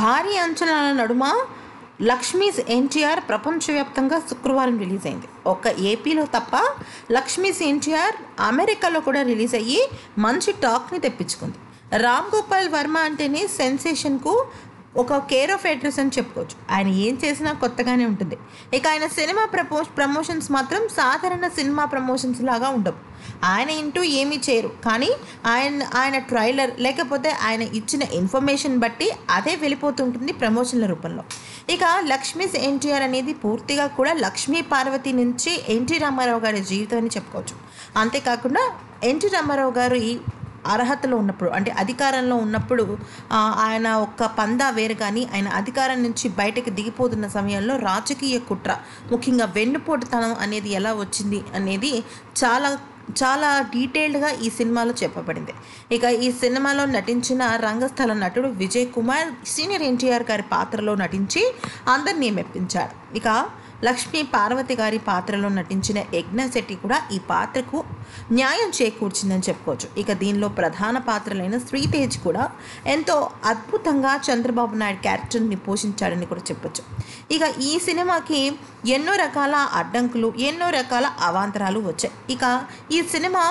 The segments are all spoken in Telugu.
భారీ అంచనాల నడుమ లక్ష్మీస్ ఎన్టీఆర్ ప్రపంచవ్యాప్తంగా శుక్రవారం రిలీజ్ అయింది ఒక్క ఏపీలో తప్ప లక్ష్మీస్ ఎన్టీఆర్ అమెరికాలో కూడా రిలీజ్ అయ్యి మంచి టాక్ని తెప్పించుకుంది. రామ్ గోపాల్ వర్మ అంటేనే సెన్సేషన్కు ఒక కేర్ ఆఫ్ అడ్రస్ అని చెప్పుకోవచ్చు. ఆయన ఏం చేసినా కొత్తగానే ఉంటుంది. ఇక ఆయన సినిమా ప్రపో ప్రమోషన్స్ మాత్రం సాధారణ సినిమా ప్రమోషన్స్ లాగా ఉండవు. ఆయన ఇంటూ ఏమీ చేయరు. కానీ ఆయన ఆయన ట్రైలర్ లేకపోతే ఆయన ఇచ్చిన ఇన్ఫర్మేషన్ బట్టి అదే వెళ్ళిపోతుంటుంది ప్రమోషన్ల రూపంలో. ఇక లక్ష్మీస్ ఎన్టీఆర్ అనేది పూర్తిగా కూడా లక్ష్మీ పార్వతి నుంచి ఎన్టీ రామారావు గారి జీవితం అని చెప్పుకోవచ్చు. అంతేకాకుండా ఎన్టీ రామారావు గారు ఈ అర్హతలో ఉన్నప్పుడు అంటే అధికారంలో ఉన్నప్పుడు ఆయన ఒక్క పందా వేరు కానీ ఆయన అధికారం నుంచి బయటకు దిగిపోతున్న సమయంలో రాజకీయ కుట్ర ముఖ్యంగా వెన్నుపోటుతనం అనేది ఎలా వచ్చింది అనేది చాలా చాలా డీటెయిల్డ్గా ఈ సినిమాలో చెప్పబడింది. ఇక ఈ సినిమాలో నటించిన రంగస్థల నటుడు విజయ్ కుమార్ సీనియర్ ఎన్టీఆర్ గారి పాత్రలో నటించి అందరినీ మెప్పించాడు ఇక లక్ష్మీ పార్వతి గారి పాత్రలో నటించిన యజ్ఞశెట్టి కూడా ఈ పాత్రకు న్యాయం చేకూర్చిందని చెప్పుకోవచ్చు. ఇక దీనిలో ప్రధాన పాత్రలైన శ్రీతేజ్ కూడా ఎంతో అద్భుతంగా చంద్రబాబు నాయుడు క్యారెక్టర్ని పోషించాడని కూడా చెప్పొచ్చు. ఇక ఈ సినిమాకి ఎన్నో రకాల అడ్డంకులు ఎన్నో రకాల అవాంతరాలు వచ్చాయి. ఇక ఈ సినిమా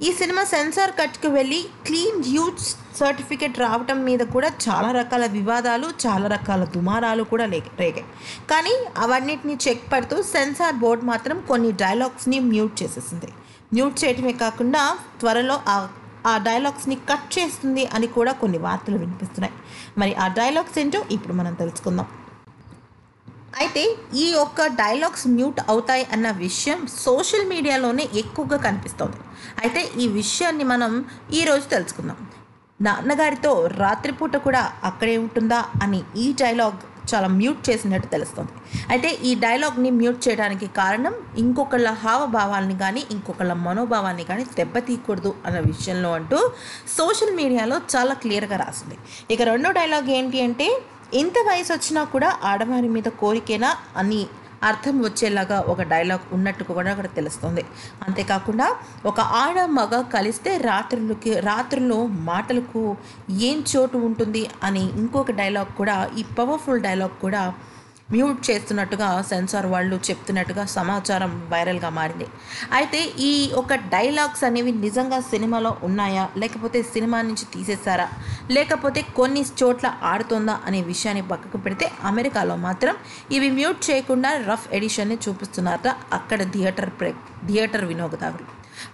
ఈ సినిమా సెన్సార్ కట్కి వెళ్ళి క్లీన్ యూజ్ సర్టిఫికేట్ రావటం మీద కూడా చాలా రకాల వివాదాలు చాలా రకాల దుమారాలు కూడా లే రేగాయి. కానీ అవన్నిటిని చెక్ పడుతూ సెన్సార్ బోర్డ్ మాత్రం కొన్ని డైలాగ్స్ని మ్యూట్ చేసేసింది. మ్యూట్ చేయటమే కాకుండా త్వరలో ఆ ఆ డైలాగ్స్ని కట్ చేస్తుంది అని కూడా కొన్ని వార్తలు వినిపిస్తున్నాయి. మరి ఆ డైలాగ్స్ ఏంటో ఇప్పుడు మనం తెలుసుకుందాం. అయితే ఈ యొక్క డైలాగ్స్ మ్యూట్ అవుతాయి అన్న విషయం సోషల్ మీడియాలోనే ఎక్కువగా కనిపిస్తోంది. అయితే ఈ విషయాన్ని మనం ఈరోజు తెలుసుకుందాం. నాన్నగారితో రాత్రిపూట కూడా అక్కడే ఉంటుందా అని ఈ డైలాగ్ చాలా మ్యూట్ చేసినట్టు తెలుస్తుంది. అయితే ఈ డైలాగ్ని మ్యూట్ చేయడానికి కారణం ఇంకొకళ్ళ హావభావాల్ని కానీ ఇంకొకళ్ళ మనోభావాన్ని కానీ దెబ్బతీయకూడదు అన్న విషయంలో అంటూ సోషల్ మీడియాలో చాలా క్లియర్గా రాసింది. ఇక రెండో డైలాగ్ ఏంటి అంటే ఇంత వయసు వచ్చినా కూడా ఆడవారి మీద కోరికేనా అని అర్థం వచ్చేలాగా ఒక డైలాగ్ ఉన్నట్టు కూడా అక్కడ తెలుస్తుంది. అంతేకాకుండా ఒక ఆడ మగ కలిస్తే రాత్రులకి రాత్రుల్లో మాటలకు ఏం చోటు ఉంటుంది అని ఇంకొక డైలాగ్ కూడా ఈ పవర్ఫుల్ డైలాగ్ కూడా మ్యూట్ చేస్తున్నట్టుగా సెన్సార్ వాళ్ళు చెప్తున్నట్టుగా సమాచారం వైరల్గా మారింది. అయితే ఈ ఒక డైలాగ్స్ అనేవి నిజంగా సినిమాలో ఉన్నాయా? లేకపోతే సినిమా నుంచి తీసేశారా? లేకపోతే కొన్ని చోట్ల ఆడుతుందా అనే విషయాన్ని పక్కకు పెడితే అమెరికాలో మాత్రం ఇవి మ్యూట్ చేయకుండా రఫ్ ఎడిషన్ని చూపిస్తున్నారట అక్కడ థియేటర్ ప్రే థియేటర్ వినియోగదారులు.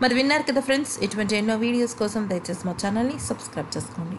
మరి విన్నారు కదా ఫ్రెండ్స్ ఇటువంటి ఎన్నో వీడియోస్ కోసం దయచేసి మా ఛానల్ని సబ్స్క్రైబ్ చేసుకోండి.